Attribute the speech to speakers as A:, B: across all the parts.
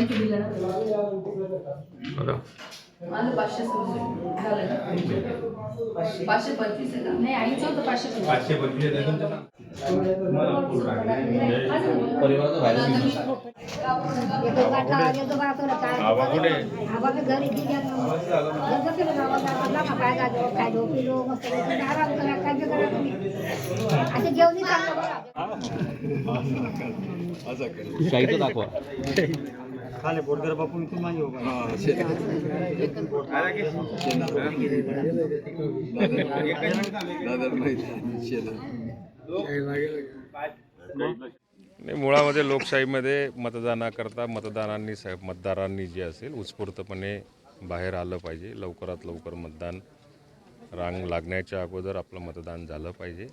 A: Thank you दिलं ना माझं पाचशे सव्वीस. झालं ना? पाचशे. पंचवीस आहे का
B: नाही आईचं होतं पाचशे
C: पाचशे पंचवीस
D: शाही दाखवा.
E: खाली बोरगर बापून इथून माझी उभा
F: नाही मुळामध्ये लोकशाहीमध्ये मतदानाकरता मतदारांनी स मतदारांनी जे असेल उत्स्फूर्तपणे बाहेर आलं पाहिजे. लवकरात लवकर मतदान रांग लागण्याच्या अगोदर आपलं मतदान झालं पाहिजे.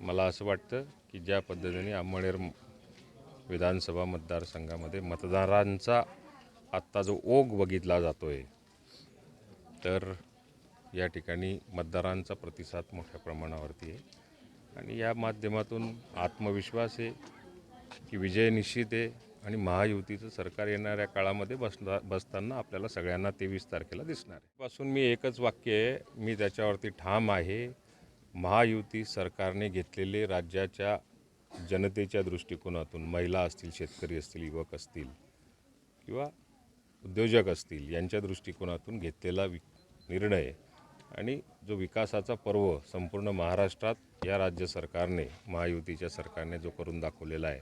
F: मला असं वाटतं की ज्या पद्धतीने अंमळनेर विधानसभा मतदारसंघामध्ये मतदारांचा आत्ता जो ओघ बघितला जातो आहे तर या ठिकाणी मतदारांचा प्रतिसाद मोठ्या प्रमाणावरती आहे. आणि या माध्यमातून आत्मविश्वास आहे की विजय निश्चित आहे आणि महायुतीचं सरकार येणाऱ्या काळामध्ये बसना बसताना आपल्याला सगळ्यांना तेवीस तारखेला दिसणार आहे. पासून मी एकच वाक्य आहे मी त्याच्यावरती ठाम आहे. महायुती सरकारने घेतलेले राज्याच्या जनतेच्या दृष्टिकोनातून महिला असतील शेतकरी असतील युवक असतील किंवा उद्योजक असतील यांच्या दृष्टिकोनातून घेतलेला वि निर्णय आणि जो विकासाचा पर्व संपूर्ण महाराष्ट्रात या राज्य सरकारने महायुतीच्या सरकारने जो करून दाखवलेला आहे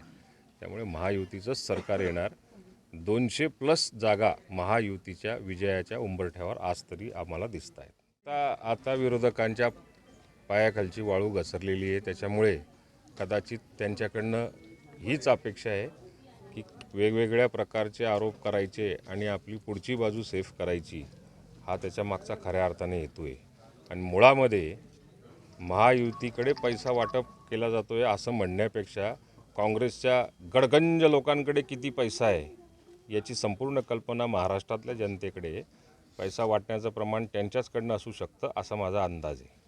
F: त्यामुळे महायुतीचंच सरकार येणार. दोनशे प्लस जागा महायुतीच्या विजयाच्या उंबरठ्यावर आज तरी आम्हाला दिसत आहेत आता आता विरोधकांच्या पायाखालची वाळू घसरलेली आहे त्याच्यामुळे कदाचित त्यांच्याकडनं हीच अपेक्षा आहे की वेगवेगळ्या प्रकारचे आरोप करायचे आणि आपली पुढची बाजू सेफ करायची हा त्याच्या मागचा खऱ्या अर्थाने हेतू आहे. आणि मुळामध्ये महायुतीकडे पैसा वाटप केला जातो आहे असं म्हणण्यापेक्षा काँग्रेसच्या गडगंज लोकांकडे किती पैसा आहे याची संपूर्ण कल्पना महाराष्ट्रातल्या जनतेकडे पैसा वाटण्याचं प्रमाण त्यांच्याचकडनं असू शकतं असा माझा अंदाज आहे.